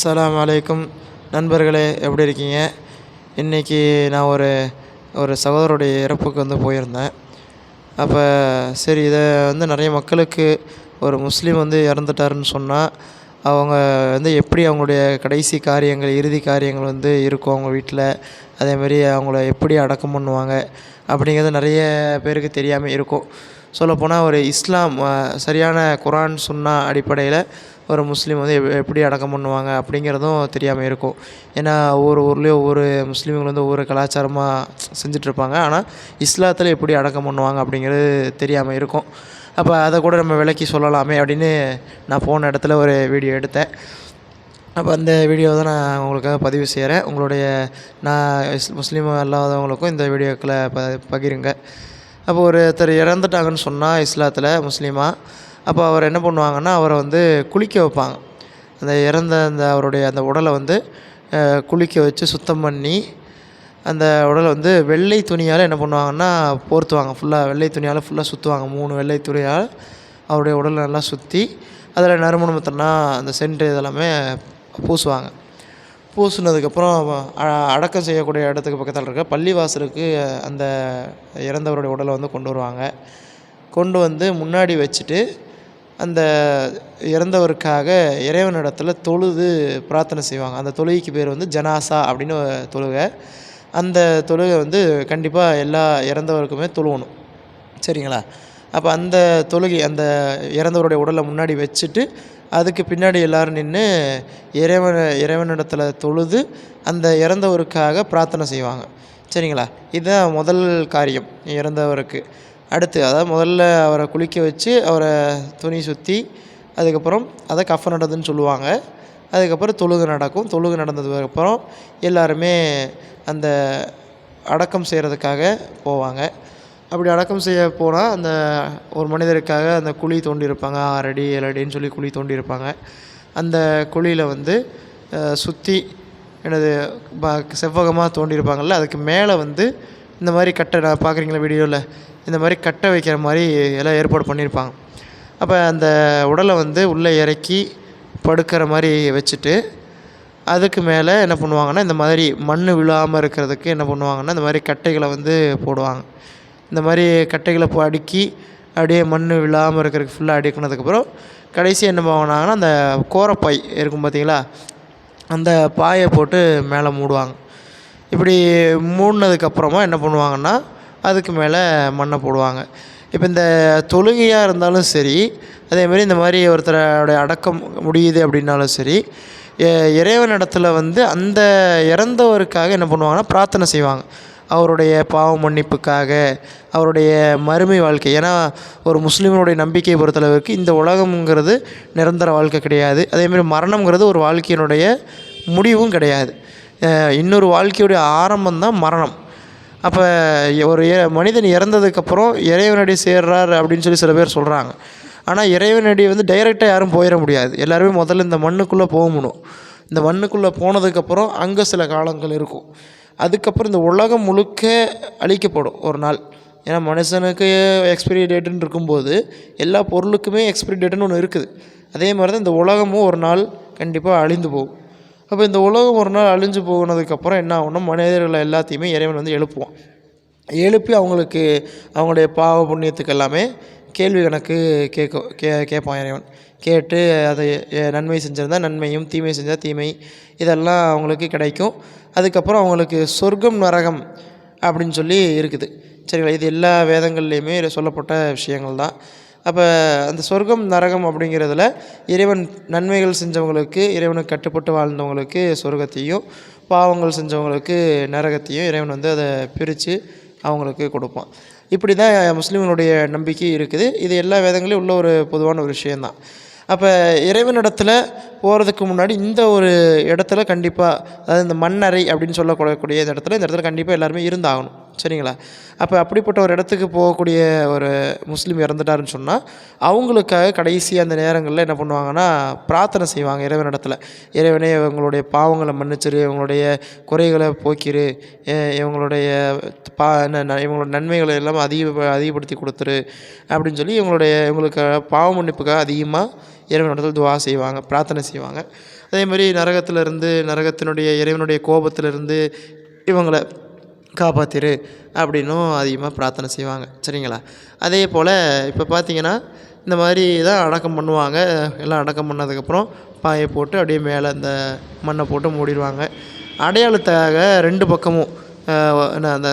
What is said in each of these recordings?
சலாம் அலைக்கும். நண்பர்களே எப்படி இருக்கீங்க? இன்றைக்கி நான் ஒரு ஒரு சகோதரருடைய இறப்புக்கு வந்து போயிருந்தேன். அப்போ சரி இதை வந்து நிறைய மக்களுக்கு ஒரு முஸ்லீம் வந்து இறந்துட்டாருன்னு சொன்னால் அவங்க வந்து எப்படி அவங்களுடைய கடைசி காரியங்கள் இறுதி காரியங்கள் வந்து இருக்கும் அவங்க வீட்டில் அதேமாரி அவங்கள எப்படி அடக்கம் பண்ணுவாங்க? அப்படிங்கிறது நிறைய பேருக்கு தெரியாமல் இருக்கும். சொல்லப்போனால் ஒரு இஸ்லாம் சரியான குரான் சுன்னா அடிப்படையில் ஒரு முஸ்லீம் வந்து எப் எப்படி அடக்கம் பண்ணுவாங்க அப்படிங்கிறதும் தெரியாமல் இருக்கும். ஏன்னா ஒவ்வொரு ஊர்லேயும் ஒவ்வொரு முஸ்லீம்கள் வந்து ஒவ்வொரு கலாச்சாரமாக செஞ்சிட்ருப்பாங்க. ஆனால் இஸ்லாத்தில் எப்படி அடக்கம் பண்ணுவாங்க அப்படிங்கிறது தெரியாமல் இருக்கும். அப்போ அதை கூட நம்ம விளக்கி சொல்லலாமே அப்படின்னு நான் போன இடத்துல ஒரு வீடியோ எடுத்தேன். அப்போ அந்த வீடியோவை தான் நான் உங்களுக்காக பதிவு செய்கிறேன் உங்களுடைய நான் இஸ் முஸ்லீம் அல்லாதவங்களுக்கும் இந்த வீடியோக்களை ப பகிருங்க. அப்போ ஒருத்தர் இறந்துட்டாங்கன்னு சொன்னால் இஸ்லாத்தில் முஸ்லீமாக அப்போ அவர் என்ன பண்ணுவாங்கன்னா அவரை வந்து குளிக்க வைப்பாங்க. அந்த இறந்த அந்த அவருடைய அந்த உடலை வந்து குளிக்க வச்சு சுத்தம் பண்ணி அந்த உடலை வந்து வெள்ளை துணியால் என்ன பண்ணுவாங்கன்னா போர்த்துவாங்க. ஃபுல்லாக வெள்ளை துணியால் ஃபுல்லாக சுற்றுவாங்க மூணு வெள்ளை துணியால் அவருடைய உடலை நல்லா சுற்றி அதில் நறுமணத்தனா அந்த சென்ட்டு இதெல்லாமே பூசுவாங்க. பூசுனதுக்கப்புறம் அ- அடக்கம் செய்யக்கூடிய இடத்துக்கு பக்கத்தில் இருக்க பள்ளிவாசலுக்கு அந்த இறந்தவருடைய உடலை வந்து கொண்டு வருவாங்க. கொண்டு வந்து முன்னாடி வச்சுட்டு அந்த இறந்தவருக்காக இறைவனிடத்தில் தொழுது பிரார்த்தனை செய்வாங்க. அந்த தொழுகைக்கு பேர் வந்து ஜனாசா அப்படின்னு தொழுகை. அந்த தொழுகை வந்து கண்டிப்பாக எல்லா இறந்தவருக்குமே தொழுவணும். சரிங்களா? அப்போ அந்த தொழுகை அந்த இறந்தவருடைய உடலை முன்னாடி வச்சுட்டு அதுக்கு பின்னாடி எல்லோரும் நின்று இறைவன் இறைவனிடத்தில் தொழுது அந்த இறந்தவருக்காக பிரார்த்தனை செய்வாங்க. சரிங்களா? இதுதான் முதல் காரியம் இறந்தவருக்கு. அடுத்து அதாவது முதல்ல அவரை குளிக்க வச்சு அவரை துணி சுற்றி அதுக்கப்புறம் அதை கஃப நடதுன்னு சொல்லுவாங்க. அதுக்கப்புறம் தொழுகு நடக்கும். தொழுகை நடந்ததுக்கப்புறம் எல்லாருமே அந்த அடக்கம் செய்கிறதுக்காக போவாங்க. அப்படி அடக்கம் செய்ய போனால் அந்த ஒரு மனிதருக்காக அந்த குழி தோண்டியிருப்பாங்க. ஆறு அடி ஏழு அடின்னு சொல்லி குழி தோண்டியிருப்பாங்க. அந்த குழியில் வந்து சுற்றி எனது ப செவ்வகமாக தோண்டியிருப்பாங்கள்ல அதுக்கு மேலே வந்து இந்த மாதிரி கட்டை நான் பார்க்குறீங்களா வீடியோவில் இந்த மாதிரி கட்டை வைக்கிற மாதிரி எல்லாம் ஏற்பாடு பண்ணியிருப்பாங்க. அப்போ அந்த உடலை வந்து உள்ளே இறக்கி படுக்கிற மாதிரி வச்சுட்டு அதுக்கு மேலே என்ன பண்ணுவாங்கன்னா இந்த மாதிரி மண் விழாமல் இருக்கிறதுக்கு என்ன பண்ணுவாங்கன்னா இந்த மாதிரி கட்டைகளை வந்து போடுவாங்க. இந்த மாதிரி கட்டைகளை இப்போ அடுக்கி அப்படியே மண் விழாமல் இருக்கிறதுக்கு ஃபுல்லாக அடிக்கினதுக்கப்புறம் கடைசி என்ன பண்ணுவாங்கன்னா அந்த கோரப்பாய் இருக்கும் பார்த்தீங்களா அந்த பாயை போட்டு மேலே மூடுவாங்க. இப்படி மூடினதுக்கப்புறமா என்ன பண்ணுவாங்கன்னா அதுக்கு மேலே மண்ணை போடுவாங்க. இப்போ இந்த தொழுகையாக இருந்தாலும் சரி அதேமாரி இந்த மாதிரி ஒருத்தரோடைய அடக்கம் முடியுது அப்படின்னாலும் சரி இறைவன் இடத்துல வந்து அந்த இறந்தவருக்காக என்ன பண்ணுவாங்கன்னா பிரார்த்தனை செய்வாங்க. அவருடைய பாவ மன்னிப்புக்காக அவருடைய மறுமை வாழ்க்கை. ஏன்னா ஒரு முஸ்லீமனுடைய நம்பிக்கையை பொறுத்தளவுக்கு இந்த உலகம்ங்கிறது நிரந்தர வாழ்க்கை கிடையாது. அதேமாரி மரணம்ங்கிறது ஒரு வாழ்க்கையினுடைய முடிவும் கிடையாது. இன்னொரு வாழ்க்கையுடைய ஆரம்பம் தான் மரணம். அப்போ ஒரு மனிதன் இறந்ததுக்கப்புறம் இறைவனடி சேர்றார் அப்படின்னு சொல்லி சில பேர் சொல்கிறாங்க ஆனால் இறைவனடி வந்து டைரெக்டாக யாரும் போயிட முடியாது. எல்லாருமே முதல்ல இந்த மண்ணுக்குள்ளே போகணும். இந்த மண்ணுக்குள்ளே போனதுக்கப்புறம் அங்கே சில காலங்கள் இருக்கும். அதுக்கப்புறம் இந்த உலகம் முழுக்க அழிக்கப்படும் ஒரு நாள். ஏன்னா மனுஷனுக்கு எக்ஸ்பிரி டேட்டுன்னு இருக்கும்போது எல்லா பொருளுக்குமே எக்ஸ்பிரி டேட்டுன்னு ஒன்று இருக்குது. அதே மாதிரி தான் இந்த உலகமும் ஒரு நாள் கண்டிப்பாக அழிந்து போகும். அப்போ இந்த உலகம் ஒரு நாள் அழிஞ்சு போனதுக்கப்புறம் என்ன ஆகும்னா மனிதர்களை எல்லாத்தையுமே இறைவன் வந்து எழுப்புவான். எழுப்பி அவங்களுக்கு அவங்களுடைய பாவ புண்ணியத்துக்கு எல்லாமே கேள்வி கணக்கு கேட்கும் கே கேட்பான் இறைவன். கேட்டு அதை நன்மை செஞ்சிருந்தால் நன்மையும் தீமை செஞ்சால் தீமை இதெல்லாம் அவங்களுக்கு கிடைக்கும். அதுக்கப்புறம் அவங்களுக்கு சொர்க்கம் நரகம் அப்படின்னு சொல்லி இருக்குது. சரிங்களா? இது எல்லா வேதங்கள்லேயுமே சொல்லப்பட்ட விஷயங்கள் தான். அப்போ அந்த சொர்க்கம் நரகம் அப்படிங்கிறதுல இறைவன் நன்மைகள் செஞ்சவங்களுக்கு இறைவனுக்கு கட்டுப்பட்டு வாழ்ந்தவங்களுக்கு சொர்க்கத்தையும் பாவங்கள் செஞ்சவங்களுக்கு நரகத்தையும் இறைவன் வந்து அதை பிரித்து அவங்களுக்கு கொடுப்போம். இப்படி தான் முஸ்லீம்களுடைய நம்பிக்கை இருக்குது. இது எல்லா வேதங்களையும் உள்ள ஒரு பொதுவான ஒரு விஷயந்தான் அப்போ இறைவனிடத்தில் போகிறதுக்கு முன்னாடி இந்த ஒரு இடத்துல கண்டிப்பாக அதாவது இந்த மண்ணறை அப்படின்னு சொல்லக்கூடக்கூடிய இந்த இடத்துல இந்த இடத்துல கண்டிப்பாக எல்லாருமே இருந்தாகணும். சரிங்களா? அப்போ அப்படிப்பட்ட ஒரு இடத்துக்கு போகக்கூடிய ஒரு முஸ்லீம் இறந்துட்டாருன்னு சொன்னால் அவங்களுக்காக கடைசி அந்த நேரங்களில் என்ன பண்ணுவாங்கன்னா பிரார்த்தனை செய்வாங்க இறைவனிடத்தில் இறைவனே இவங்களுடைய பாவங்களை மன்னிச்சிரு இவங்களுடைய குறைகளை போக்கிரு இவங்களுடைய பா ந- ந- இவங்களோட நன்மைகளை எல்லாம் அதிக அதிகப்படுத்தி கொடுத்துரு அப்படின்னு சொல்லி இவங்களுடைய இவங்களுக்கு பாவ மன்னிப்புக்காக அதிகமாக இறைவனிடத்தில் துவா செய்வாங்க பிரார்த்தனை செய்வாங்க. அதே மாதிரி நரகத்திலிருந்து நரகத்தினுடைய இறைவனுடைய கோபத்திலிருந்து இவங்களை காப்பாற்றிரு அப்படின்னும் அதிகமாக பிரார்த்தனை செய்வாங்க. சரிங்களா? அதே போல் இப்போ பார்த்தீங்கன்னா இந்த மாதிரி தான் அடக்கம் பண்ணுவாங்க. எல்லாம் அடக்கம் பண்ணதுக்கப்புறம் பாயை போட்டு அப்படியே மேலே இந்த மண்ணை போட்டு மூடிடுவாங்க. அடையாளத்தாக ரெண்டு பக்கமும் என்ன அந்த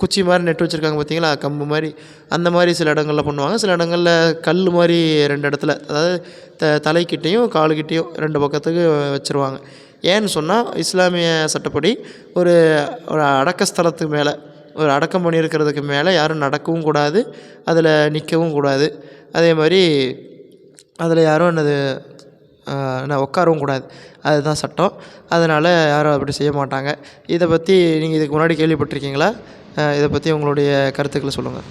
குச்சி மாதிரி நெட்டு வச்சுருக்காங்க பார்த்தீங்களா கம்பு மாதிரி. அந்த மாதிரி சில இடங்களில் பண்ணுவாங்க. சில இடங்களில் கல் மாதிரி ரெண்டு இடத்துல அதாவது த தலைக்கிட்டேயும் காலுக்கிட்டேயும் ரெண்டு பக்கத்துக்கு வச்சுருவாங்க. ஏன்னு சொன்னால் இஸ்லாமிய சட்டப்படி ஒரு ஒரு அடக்கஸ்தலத்துக்கு மேலே ஒரு அடக்கம் பண்ணியிருக்கிறதுக்கு மேலே யாரும் நடக்கவும் கூடாது அதில் நிற்கவும் கூடாது. அதே மாதிரி அதில் யாரும் என்னது என்ன உட்காரவும் கூடாது. அதுதான் சட்டம். அதனால் யாரும் அப்படி செய்ய மாட்டாங்க. இதை பற்றி நீங்கள் இதுக்கு முன்னாடி கேள்விப்பட்டிருக்கீங்களா? இதை பற்றி உங்களுடைய கருத்துக்களை சொல்லுங்கள்